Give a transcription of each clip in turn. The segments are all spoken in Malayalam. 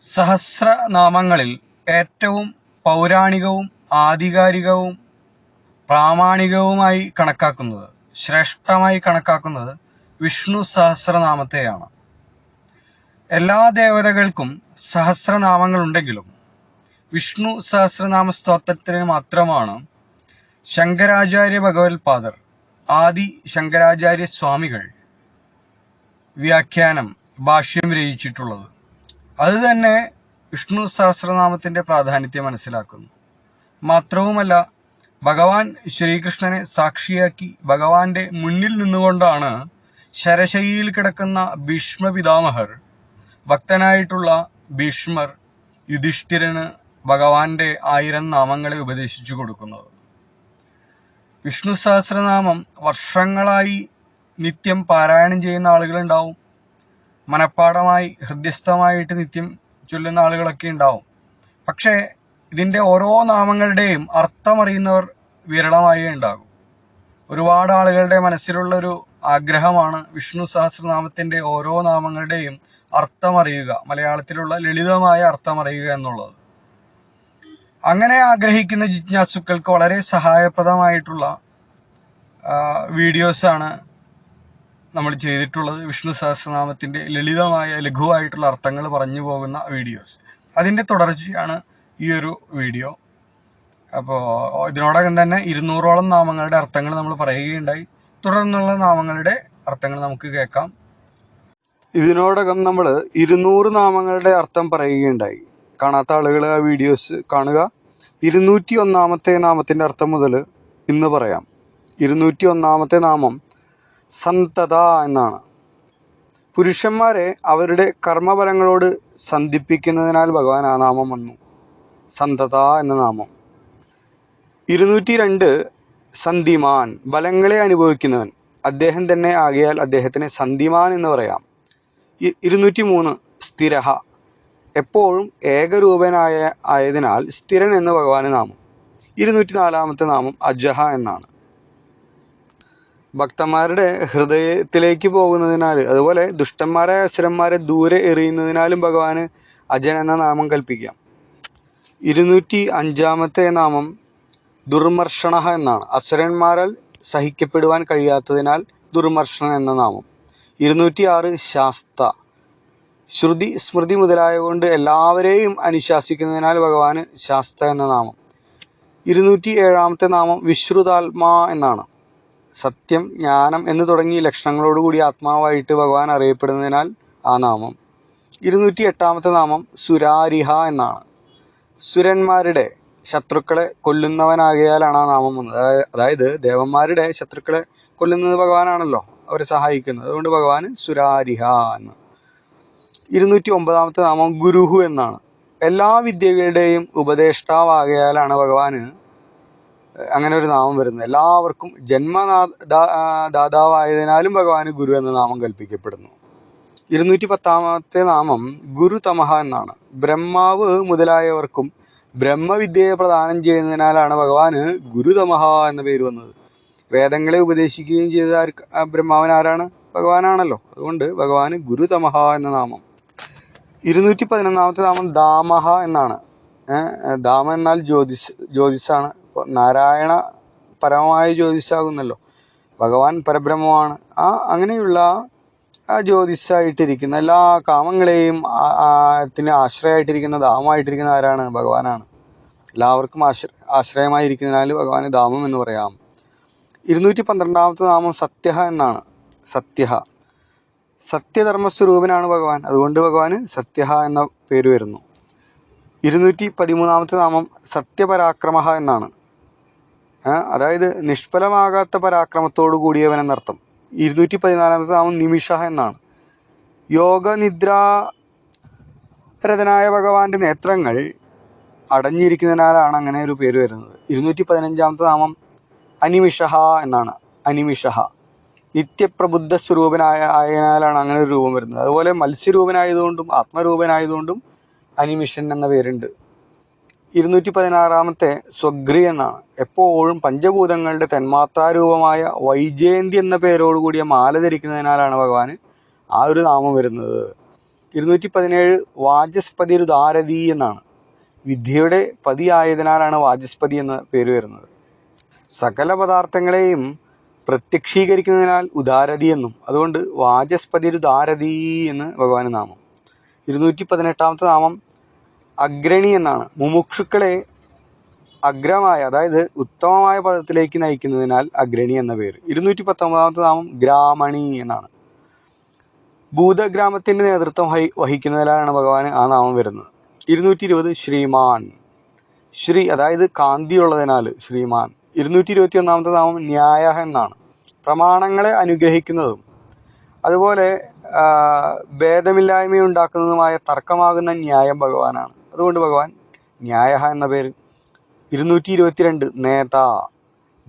സഹസ്രനാമങ്ങളിൽ ഏറ്റവും പൗരാണികവും ആധികാരികവും പ്രാമാണികവുമായി കണക്കാക്കുന്നത് ശ്രേഷ്ഠമായി കണക്കാക്കുന്നത് വിഷ്ണു സഹസ്രനാമത്തെയാണ്. എല്ലാ ദേവതകൾക്കും സഹസ്രനാമങ്ങളുണ്ടെങ്കിലും വിഷ്ണു സഹസ്രനാമ സ്തോത്രത്തിന് മാത്രമാണ് ശങ്കരാചാര്യ ഭഗവത്പാദർ ആദി ശങ്കരാചാര്യ സ്വാമികൾ വ്യാഖ്യാനം ഭാഷ്യം രചിച്ചിട്ടുള്ളത്. അത് തന്നെ വിഷ്ണു സഹസ്രനാമത്തിന്റെ പ്രാധാന്യത്തെ മനസ്സിലാക്കുന്നു. മാത്രവുമല്ല ഭഗവാൻ ശ്രീകൃഷ്ണനെ സാക്ഷിയാക്കി ഭഗവാന്റെ മുന്നിൽ നിന്നുകൊണ്ടാണ് ശരശയിൽ കിടക്കുന്ന ഭീഷ്മ പിതാമഹർ ഭക്തനായിട്ടുള്ള ഭീഷ്മർ യുധിഷ്ഠിരന് ഭഗവാന്റെ ആയിരം നാമങ്ങളെ ഉപദേശിച്ചു കൊടുക്കുന്നത്. വിഷ്ണു സഹസ്രനാമം വർഷങ്ങളായി നിത്യം പാരായണം ചെയ്യുന്ന ആളുകളുണ്ടാവും. മനഃപ്പാടമായി ഹൃദ്യസ്ഥമായിട്ട് നിത്യം ചൊല്ലുന്ന ആളുകളൊക്കെ ഉണ്ടാവും. പക്ഷേ ഇതിന്റെ ഓരോ നാമങ്ങളുടെയും അർത്ഥമറിയുന്നവർ വിരളമായി ഉണ്ടാകും. ഒരുപാട് ആളുകളുടെ മനസ്സിലുള്ളൊരു ആഗ്രഹമാണ് വിഷ്ണു സഹസ്രനാമത്തിന്റെ ഓരോ നാമങ്ങളുടെയും അർത്ഥമറിയുക മലയാളത്തിലുള്ള ലളിതമായ അർത്ഥമറിയുക എന്നുള്ളത്. അങ്ങനെ ആഗ്രഹിക്കുന്ന ജിജ്ഞാസുക്കൾക്ക് വളരെ സഹായപ്രദമായിട്ടുള്ള വീഡിയോസാണ് നമ്മൾ ചെയ്തിട്ടുള്ളത് വിഷ്ണു സഹസ്രനാമത്തിന്റെ ലളിതമായ ലഘുവായിട്ടുള്ള അർത്ഥങ്ങൾ പറഞ്ഞു പോകുന്ന വീഡിയോസ് അതിന്റെ തുടർച്ചയാണ് ഈ ഒരു വീഡിയോ അപ്പോൾ ഇതിനോടകം തന്നെ ഇരുന്നൂറോളം നാമങ്ങളുടെ അർത്ഥങ്ങൾ നമ്മൾ പറയുകയുണ്ടായി. തുടർന്നുള്ള നാമങ്ങളുടെ അർത്ഥങ്ങൾ നമുക്ക് കേൾക്കാം. ഇതിനോടകം നമ്മൾ ഇരുന്നൂറ് നാമങ്ങളുടെ അർത്ഥം പറയുകയുണ്ടായി. കാണാത്ത ആളുകൾ ആ വീഡിയോസ് കാണുക. ഇരുന്നൂറ്റി ഒന്നാമത്തെ നാമത്തിന്റെ അർത്ഥം മുതൽ ഇന്ന് പറയാം. ഇരുന്നൂറ്റി ഒന്നാമത്തെ നാമം സന്തത എന്നാണ്. പുരുഷന്മാരെ അവരുടെ കർമ്മഫലങ്ങളോട് സന്ധിപ്പിക്കുന്നതിനാൽ ഭഗവാൻ ആ നാമം വന്നു. സന്തത എന്ന നാമം. ഇരുന്നൂറ്റി രണ്ട് സന്ധിമാൻ ബലങ്ങളെ അനുഭവിക്കുന്നവൻ. അദ്ദേഹം തന്നെ ആകിയാൽ അദ്ദേഹത്തിന് സന്ധിമാൻ എന്ന് പറയാം. ഇരുന്നൂറ്റി മൂന്ന് സ്ഥിരഹ. എപ്പോഴും ഏകരൂപനായ ആയതിനാൽ സ്ഥിരൻ എന്ന് ഭഗവാന് നാമം. ഇരുന്നൂറ്റി നാലാമത്തെ നാമം അജഹ എന്നാണ്. ഭക്തന്മാരുടെ ഹൃദയത്തിലേക്ക് പോകുന്നതിനാൽ അതുപോലെ ദുഷ്ടന്മാരായ അസുരന്മാരെ ദൂരെ എറിയുന്നതിനാലും ഭഗവാന് അജൻ എന്ന നാമം കൽപ്പിക്കാം. ഇരുന്നൂറ്റി അഞ്ചാമത്തെ നാമം ദുർമർഷണ എന്നാണ്. അസുരന്മാരാൽ സഹിക്കപ്പെടുവാൻ കഴിയാത്തതിനാൽ ദുർമർഷണ എന്ന നാമം. ഇരുന്നൂറ്റി ആറ് ശാസ്ത. ശ്രുതി സ്മൃതി മുതലായ കൊണ്ട് എല്ലാവരെയും അനുശാസിക്കുന്നതിനാൽ ഭഗവാന് ശാസ്ത എന്ന നാമം. ഇരുന്നൂറ്റി ഏഴാമത്തെ നാമം വിശ്രുതാത്മാ എന്നാണ്. സത്യം ജ്ഞാനം എന്ന് തുടങ്ങി ലക്ഷണങ്ങളോടുകൂടി ആത്മാവായിട്ട് ഭഗവാൻ അറിയപ്പെടുന്നതിനാൽ ആ നാമം. ഇരുന്നൂറ്റി എട്ടാമത്തെ നാമം സുരാരിഹ എന്നാണ്. സുരന്മാരുടെ ശത്രുക്കളെ കൊല്ലുന്നവനാകിയാലാണ് ആ നാമം വന്നത്. അതായത് ദേവന്മാരുടെ ശത്രുക്കളെ കൊല്ലുന്നത് ഭഗവാനാണല്ലോ അവരെ സഹായിക്കുന്നത്. അതുകൊണ്ട് ഭഗവാന് സുരാരിഹ എന്ന്. ഇരുന്നൂറ്റി ഒമ്പതാമത്തെ നാമം ഗുരുഹു എന്നാണ്. എല്ലാ വിദ്യകളുടെയും ഉപദേഷ്ടാവാകയാലാണ് ഭഗവാന് അങ്ങനെ ഒരു നാമം വരുന്നത്. എല്ലാവർക്കും ജന്മനാ ദാ- ആ, ദാതാവായതിനാലും ഭഗവാന് ഗുരു എന്ന നാമം കൽപ്പിക്കപ്പെടുന്നു. ഇരുന്നൂറ്റി പത്താമത്തെ നാമം ഗുരു തമഹ എന്നാണ്. ബ്രഹ്മാവ് മുതലായവർക്കും ബ്രഹ്മവിദ്യയെ പ്രദാനം ചെയ്യുന്നതിനാലാണ് ഭഗവാന് ഗുരുതമഹ എന്ന പേര് വന്നത്. വേദങ്ങളെ ഉപദേശിക്കുകയും ചെയ്ത ബ്രഹ്മാവൻ ആരാണ്? ഭഗവാനാണല്ലോ. അതുകൊണ്ട് ഭഗവാന് ഗുരുതമഹ എന്ന നാമം. ഇരുന്നൂറ്റി പതിനൊന്നാമത്തെ നാമം ദാമഹ എന്നാണ്. ദാമ എന്നാൽ ജ്യോതിസ് ജ്യോതിസാണ് ഇപ്പൊ നാരായണ പരമമായ ജ്യോതിസ്സാകുന്നല്ലോ ഭഗവാൻ പരബ്രഹ്മമാണ്. ആ അങ്ങനെയുള്ള ആ ജ്യോതിസ്സായിട്ടിരിക്കുന്ന എല്ലാ കാമങ്ങളെയും ത്തിന് ആശ്രയമായിട്ടിരിക്കുന്ന ദാമമായിട്ടിരിക്കുന്ന ആരാണ്? ഭഗവാനാണ്. എല്ലാവർക്കും ആശ്ര ആശ്രയമായിരിക്കുന്നതിനാൽ ഭഗവാന് ദാമം എന്ന് പറയാം. ഇരുന്നൂറ്റി പന്ത്രണ്ടാമത്തെ നാമം സത്യഹ എന്നാണ്. സത്യഹ. സത്യധർമ്മസ്വരൂപനാണ് ഭഗവാൻ. അതുകൊണ്ട് ഭഗവാന് സത്യഹ എന്ന പേര് വരുന്നു. ഇരുന്നൂറ്റി പതിമൂന്നാമത്തെ നാമം സത്യപരാക്രമ എന്നാണ്. അതായത് നിഷ്ഫലമാകാത്ത പരാക്രമത്തോടു കൂടിയവൻ എന്നർത്ഥം. ഇരുന്നൂറ്റി പതിനാലാമത്തെ നാമം നിമിഷ എന്നാണ്. യോഗനിദ്രാരതനായ ഭഗവാന്റെ നേത്രങ്ങൾ അടഞ്ഞിരിക്കുന്നതിനാലാണ് അങ്ങനെ ഒരു പേര് വരുന്നത്. ഇരുന്നൂറ്റി പതിനഞ്ചാമത്തെ നാമം അനിമിഷഹ എന്നാണ്. അനിമിഷഹ. നിത്യപ്രബുദ്ധ സ്വരൂപനായ ആയതിനാലാണ് അങ്ങനെ ഒരു രൂപം വരുന്നത്. അതുപോലെ മത്സ്യരൂപനായതുകൊണ്ടും ആത്മരൂപനായതുകൊണ്ടും അനിമിഷൻ എന്ന പേരുണ്ട്. ഇരുന്നൂറ്റി പതിനാറാമത്തെ സ്വഗ്രി എന്നാണ്. എപ്പോഴും പഞ്ചഭൂതങ്ങളുടെ തന്മാത്രാരൂപമായ വൈജയന്തി എന്ന പേരോട് കൂടിയ മാല ധരിക്കുന്നതിനാലാണ് ഭഗവാന് ആ ഒരു നാമം വരുന്നത്. ഇരുന്നൂറ്റി പതിനേഴ് വാചസ്പതി ഒരു ധാരതി എന്നാണ്. വിദ്യയുടെ പതിയായതിനാലാണ് വാചസ്പതി എന്ന പേര് വരുന്നത്. സകല പദാർത്ഥങ്ങളെയും പ്രത്യക്ഷീകരിക്കുന്നതിനാൽ ഉദാരതി എന്നും. അതുകൊണ്ട് വാചസ്പതി ഒരു ധാരതി എന്ന് ഭഗവാന് നാമം. ഇരുന്നൂറ്റി പതിനെട്ടാമത്തെ നാമം അഗ്രണി എന്നാണ്. മുമുക്ഷുക്കളെ അഗ്രമായ അതായത് ഉത്തമമായ പദത്തിലേക്ക് നയിക്കുന്നതിനാൽ അഗ്രണി എന്ന പേര്. ഇരുന്നൂറ്റി പത്തൊമ്പതാമത്തെ നാമം ഗ്രാമണി എന്നാണ്. ഭൂതഗ്രാമത്തിന്റെ നേതൃത്വം വഹി വഹിക്കുന്നതിലാണ് ഭഗവാന് ആ നാമം വരുന്നത്. ഇരുന്നൂറ്റി ഇരുപത് ശ്രീമാൻ. ശ്രീ അതായത് കാന്തിയുള്ളതിനാൽ ശ്രീമാൻ. ഇരുന്നൂറ്റി ഇരുപത്തി ഒന്നാമത്തെ നാമം ന്യായ എന്നാണ്. പ്രമാണങ്ങളെ അനുഗ്രഹിക്കുന്നതും അതുപോലെ ഭേദമില്ലായ്മ ഉണ്ടാക്കുന്നതുമായ തർക്കമാകുന്ന ന്യായം ഭഗവാനാണ്. അതുകൊണ്ട് ഭഗവാൻ ന്യായ എന്ന പേര്. ഇരുന്നൂറ്റി ഇരുപത്തിരണ്ട് നേത.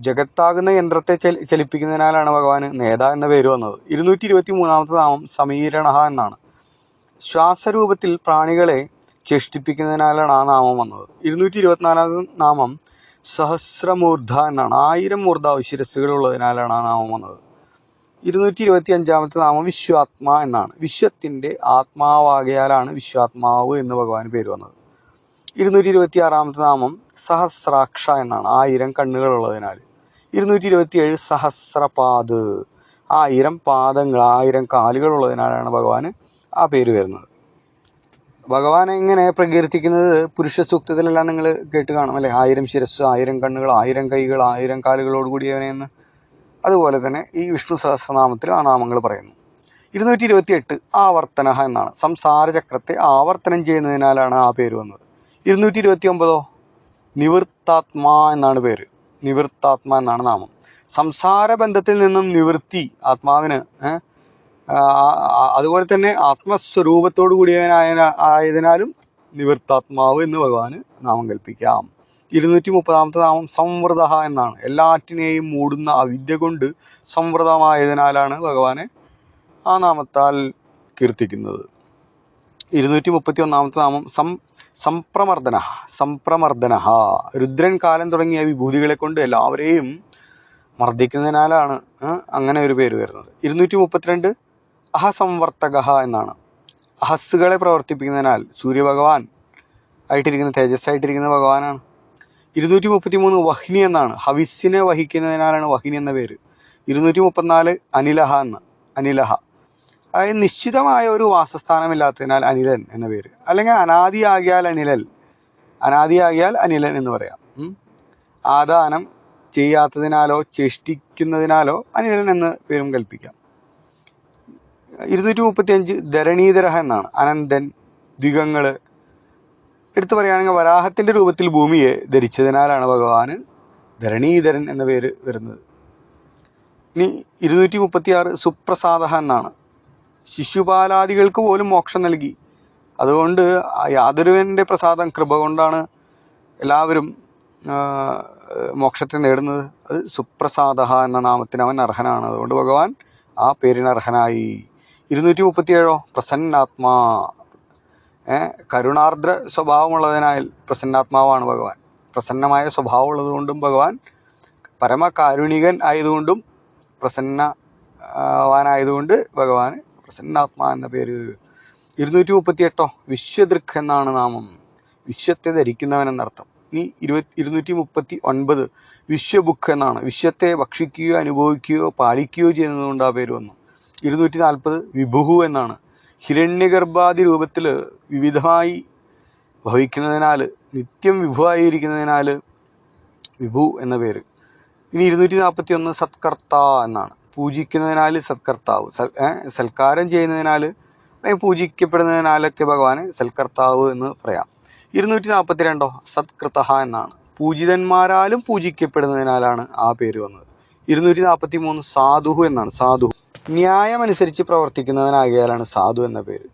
ജഗത്താകുന്ന യന്ത്രത്തെ ചലി ചലിപ്പിക്കുന്നതിനാലാണ് ഭഗവാന് നേത എന്ന പേര് വന്നത്. ഇരുന്നൂറ്റി ഇരുപത്തി മൂന്നാമത്തെ നാമം സമീരണ എന്നാണ്. ശ്വാസരൂപത്തിൽ പ്രാണികളെ ചേഷ്ടിപ്പിക്കുന്നതിനാലാണ് ആ നാമം വന്നത്. ഇരുന്നൂറ്റി ഇരുപത്തിനാലാമത്തെ നാമം സഹസ്രമൂർധ എന്നാണ്. ആയിരം മൂർധാവ് ശിരസ്സുകൾ ഉള്ളതിനാലാണ് ആ നാമം വന്നത്. ഇരുന്നൂറ്റി ഇരുപത്തി അഞ്ചാമത്തെ നാമം വിശ്വാത്മാ എന്നാണ്. വിശ്വത്തിന്റെ ആത്മാവാകയാലാണ് വിശ്വാത്മാവ് എന്ന് ഭഗവാന് പേര് വന്നത്. ഇരുന്നൂറ്റി ഇരുപത്തി ആറാമത്തെ നാമം സഹസ്രാക്ഷ എന്നാണ്. ആയിരം കണ്ണുകൾ ഉള്ളതിനാൽ. ഇരുന്നൂറ്റി ഇരുപത്തി ഏഴ് സഹസ്രപാദ്. ആയിരം പാദങ്ങൾ ആയിരം കാലുകൾ ഉള്ളതിനാലാണ് ഭഗവാന് ആ പേര് വരുന്നത്. ഭഗവാനെ ഇങ്ങനെ പ്രകീർത്തിക്കുന്നത് പുരുഷ സൂക്തത്തിലെല്ലാം നിങ്ങൾ കേട്ട് കാണും അല്ലെ? ആയിരം ശിരസ് ആയിരം കണ്ണുകൾ ആയിരം കൈകൾ ആയിരം കാലുകളോട് കൂടിയവനെ എന്ന്. അതുപോലെ തന്നെ ഈ വിഷ്ണു സഹസ്രനാമത്തിൽ ആ നാമങ്ങൾ പറയുന്നു. ഇരുന്നൂറ്റി ഇരുപത്തി എട്ട് ആവർത്തന എന്നാണ്. സംസാര ചക്രത്തെ ആവർത്തനം ചെയ്യുന്നതിനാലാണ് ആ പേര് വന്നത്. ഇരുന്നൂറ്റി ഇരുപത്തി ഒമ്പതോ നിവൃത്താത്മാ എന്നാണ് പേര്. നിവൃത്താത്മ എന്നാണ് നാമം. സംസാര ബന്ധത്തിൽ നിന്നും നിവൃത്തി ആത്മാവിന് അതുപോലെ തന്നെ ആത്മസ്വരൂപത്തോടു കൂടിയവനായ ആയതിനാലും നിവൃത്താത്മാവ് എന്ന് ഭഗവാന് നാമം കൽപ്പിക്കാം. ഇരുന്നൂറ്റി മുപ്പതാമത്തെ നാമം സംവൃത എന്നാണ്. എല്ലാറ്റിനെയും മൂടുന്ന അവിദ്യ കൊണ്ട് സംവൃതമായതിനാലാണ് ഭഗവാനെ ആ നാമത്താൽ കീർത്തിക്കുന്നത്. ഇരുന്നൂറ്റി മുപ്പത്തി ഒന്നാമത്തെ നാമം സം സംപ്രമർദ്ദന സംപ്രമർദ്ദന. രുദ്രൻ കാലം തുടങ്ങിയ വിഭൂതികളെ കൊണ്ട് എല്ലാവരെയും മർദ്ദിക്കുന്നതിനാലാണ് അങ്ങനെ ഒരു പേര് വരുന്നത്. ഇരുന്നൂറ്റി മുപ്പത്തിരണ്ട് അഹസംവർത്തക എന്നാണ്. അഹസ്സുകളെ പ്രവർത്തിപ്പിക്കുന്നതിനാൽ സൂര്യഭഗവാൻ ആയിട്ടിരിക്കുന്ന തേജസ് ആയിട്ടിരിക്കുന്ന ഭഗവാനാണ്. ഇരുന്നൂറ്റി മുപ്പത്തി മൂന്ന് വഹ്നി എന്നാണ്. ഹവിസ്സിനെ വഹിക്കുന്നതിനാലാണ് വഹിനി എന്ന പേര്. ഇരുന്നൂറ്റി മുപ്പത്തിനാല് അനിലഹ എന്ന് അനിലഹ. അതായത് നിശ്ചിതമായ ഒരു വാസസ്ഥാനമില്ലാത്തതിനാൽ അനിലൻ എന്ന പേര്. അല്ലെങ്കിൽ അനാദിയാകിയാൽ അനിലൽ അനാദിയാകിയാൽ അനിലൻ എന്ന് പറയാം. ആദാനം ചെയ്യാത്തതിനാലോ ചേഷ്ടിക്കുന്നതിനാലോ അനിലൻ എന്ന പേരും കൽപ്പിക്കാം. ഇരുന്നൂറ്റി മുപ്പത്തി അഞ്ച് ധരണീധരഹ എന്നാണ്. അനന്തൻ ദ്വികങ്ങൾ എടുത്തു പറയുകയാണെങ്കിൽ വരാഹത്തിന്റെ രൂപത്തിൽ ഭൂമിയെ ധരിച്ചതിനാലാണ് ഭഗവാന് ധരണീധരൻ എന്ന പേര് വരുന്നത്. ഇനി ഇരുന്നൂറ്റി മുപ്പത്തി ആറ് സുപ്രസാദ എന്നാണ്. ശിശുപാലാദികൾക്ക് പോലും മോക്ഷം നൽകി. അതുകൊണ്ട് യാതൊരുവന്റെ പ്രസാദം കൃപ കൊണ്ടാണ് എല്ലാവരും മോക്ഷത്തെ നേടുന്നത്. അത് സുപ്രസാദ എന്ന നാമത്തിന് അവൻ അർഹനാണ്. അതുകൊണ്ട് ഭഗവാൻ ആ പേരിന് അർഹനായി. ഇരുന്നൂറ്റി മുപ്പത്തിയേഴോ പ്രസന്നാത്മാ കരുണാർദ്ര സ്വഭാവമുള്ളതിനാൽ പ്രസന്നാത്മാവാണ് ഭഗവാൻ. പ്രസന്നമായ സ്വഭാവമുള്ളത് കൊണ്ടും ഭഗവാൻ പരമകാരുണികൻ ആയതുകൊണ്ടും പ്രസന്നവാനായതുകൊണ്ട് ഭഗവാൻ പ്രസന്നാത്മാ എന്ന പേര്. ഇരുന്നൂറ്റി മുപ്പത്തി എട്ടോ വിശ്വദൃക് എന്നാണ് നാമം. വിശ്വത്തെ ധരിക്കുന്നവൻ എന്നർത്ഥം ഇനി ഇരുപത്തി ഇരുന്നൂറ്റി മുപ്പത്തി ഒൻപത് വിശ്വബുക്ക് എന്നാണ്. വിശ്വത്തെ ഭക്ഷിക്കുകയോ അനുഭവിക്കുകയോ പാലിക്കുകയോ ചെയ്യുന്നതുകൊണ്ട് ആ പേര് വന്നു. ഇരുന്നൂറ്റി നാൽപ്പത് വിഭുഹു എന്നാണ്. ഹിരണ്യഗർഭാദി രൂപത്തിൽ വിവിധമായി ഭവിക്കുന്നതിനാൽ നിത്യം വിഭുവായിരിക്കുന്നതിനാൽ വിഭു എന്ന പേര്. ഇനി ഇരുന്നൂറ്റി നാൽപ്പത്തി ഒന്ന് സത്കർത്ത എന്നാണ്. പൂജിക്കുന്നതിനാൽ സത്കർത്താവ്. സൽ സൽക്കാരം ചെയ്യുന്നതിനാൽ പൂജിക്കപ്പെടുന്നതിനാലൊക്കെ ഭഗവാന് സൽക്കർത്താവ് എന്ന് പറയാം. ഇരുന്നൂറ്റി നാൽപ്പത്തി രണ്ടോ സത്കൃത എന്നാണ്. പൂജിതന്മാരാലും പൂജിക്കപ്പെടുന്നതിനാലാണ് ആ പേര് വന്നത്. ഇരുന്നൂറ്റി നാൽപ്പത്തി മൂന്ന് സാധു എന്നാണ്. സാധു ന്യായമനുസരിച്ച് പ്രവർത്തിക്കുന്നവനാകിയാലാണ് സാധു എന്ന പേര്.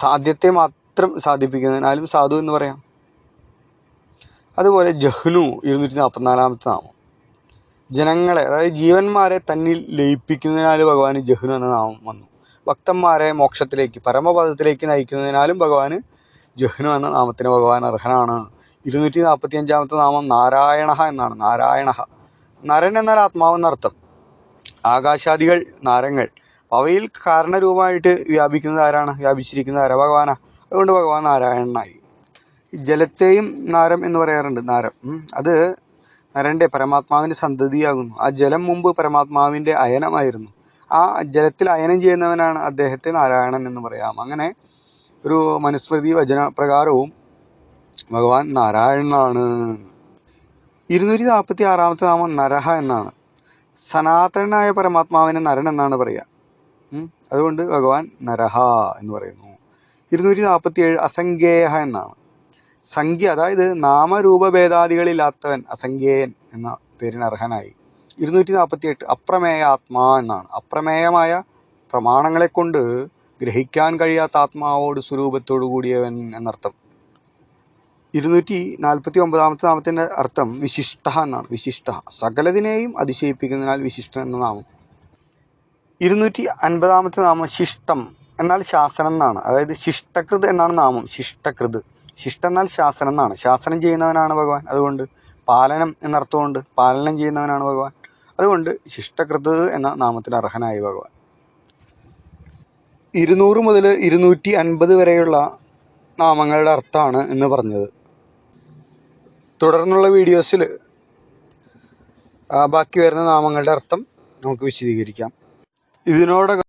സാധ്യത്തെ മാത്രം സാധിപ്പിക്കുന്നതിനാലും സാധു എന്ന് പറയാം. അതുപോലെ ജഹ്നു ഇരുന്നൂറ്റി നാൽപ്പത്തിനാലാമത്തെ നാമം. ജനങ്ങളെ അതായത് ജീവന്മാരെ തന്നിൽ ലയിപ്പിക്കുന്നതിനാൽ ഭഗവാന് ജഹ്നു എന്ന നാമം വന്നു. ഭക്തന്മാരെ മോക്ഷത്തിലേക്ക് പരമപദത്തിലേക്ക് നയിക്കുന്നതിനാലും ഭഗവാന് ജഹ്നു എന്ന നാമത്തിന് ഭഗവാൻ അർഹനാണ്. ഇരുന്നൂറ്റി നാൽപ്പത്തി അഞ്ചാമത്തെ നാമം നാരായണ എന്നാണ്. നാരായണ. നരൻ എന്നാൽ ആത്മാവെന്നർത്ഥം ആകാശാദികൾ നാരങ്ങൾ. അവയിൽ കാരണരൂപമായിട്ട് വ്യാപിക്കുന്നത് ആരാണ്? വ്യാപിച്ചിരിക്കുന്നത് ആരാ? ഭഗവാനാ. അതുകൊണ്ട് ഭഗവാൻ നാരായണനായി. ജലത്തെയും നാരം എന്ന് പറയാറുണ്ട് നാരം. അത് നരന്റെ പരമാത്മാവിന്റെ സന്തതിയാകുന്നു. ആ ജലം മുമ്പ് പരമാത്മാവിന്റെ അയനമായിരുന്നു. ആ ജലത്തിൽ അയനം ചെയ്യുന്നവനാണ് അദ്ദേഹത്തെ നാരായണൻ എന്ന് പറയാം. അങ്ങനെ ഒരു മനുസ്മൃതി വചന പ്രകാരവും ഭഗവാൻ നാരായണനാണ്. ഇരുന്നൂറ്റി നാൽപ്പത്തി ആറാമത്തെ നാമം നരഹ എന്നാണ്. സനാതനായ പരമാത്മാവിനെ നരൻ എന്നാണ് പറയുക. അതുകൊണ്ട് ഭഗവാൻ നരഹ എന്ന് പറയുന്നു. ഇരുന്നൂറ്റി നാൽപ്പത്തി ഏഴ് അസംഖ്യേയ എന്നാണ്. സംഖ്യ അതായത് നാമരൂപഭേദാദികളില്ലാത്തവൻ അസംഖ്യേയൻ എന്ന പേരിന് അർഹനായി. ഇരുന്നൂറ്റി നാൽപ്പത്തി എട്ട് അപ്രമേയ ആത്മാ എന്നാണ്. അപ്രമേയമായ പ്രമാണങ്ങളെ കൊണ്ട് ഗ്രഹിക്കാൻ കഴിയാത്ത ആത്മാവോട് സ്വരൂപത്തോടു കൂടിയവൻ എന്നർത്ഥം. ഇരുന്നൂറ്റി നാൽപ്പത്തി ഒമ്പതാമത്തെ നാമത്തിന്റെ അർത്ഥം വിശിഷ്ട എന്നാണ്. വിശിഷ്ട. സകലതിനെയും അതിശയിപ്പിക്കുന്നതിനാൽ വിശിഷ്ടൻ എന്ന നാമം. ഇരുന്നൂറ്റി അൻപതാമത്തെ നാമം ശിഷ്ടം എന്നാൽ ശാസനം എന്നാണ്. അതായത് ശിഷ്ടകൃത് എന്നാണ് നാമം. ശിഷ്ടകൃത്. ശിഷ്ട എന്നാൽ ശാസനം എന്നാണ് ശാസനം ചെയ്യുന്നവനാണ് ഭഗവാൻ. അതുകൊണ്ട് പാലനം എന്നർത്ഥമുണ്ട്. പാലനം ചെയ്യുന്നവനാണ് ഭഗവാൻ. അതുകൊണ്ട് ശിഷ്ടകൃത് എന്ന നാമത്തിന് അർഹനായി ഭഗവാൻ. ഇരുന്നൂറ് മുതൽ ഇരുന്നൂറ്റി അൻപത് വരെയുള്ള നാമങ്ങളുടെ അർത്ഥമാണ് എന്ന് പറഞ്ഞത്. തുടർന്നുള്ള വീഡിയോസിൽ ബാക്കി വരുന്ന നാമങ്ങളുടെ അർത്ഥം നമുക്ക് വിശദീകരിക്കാം. ഇതിനോടകം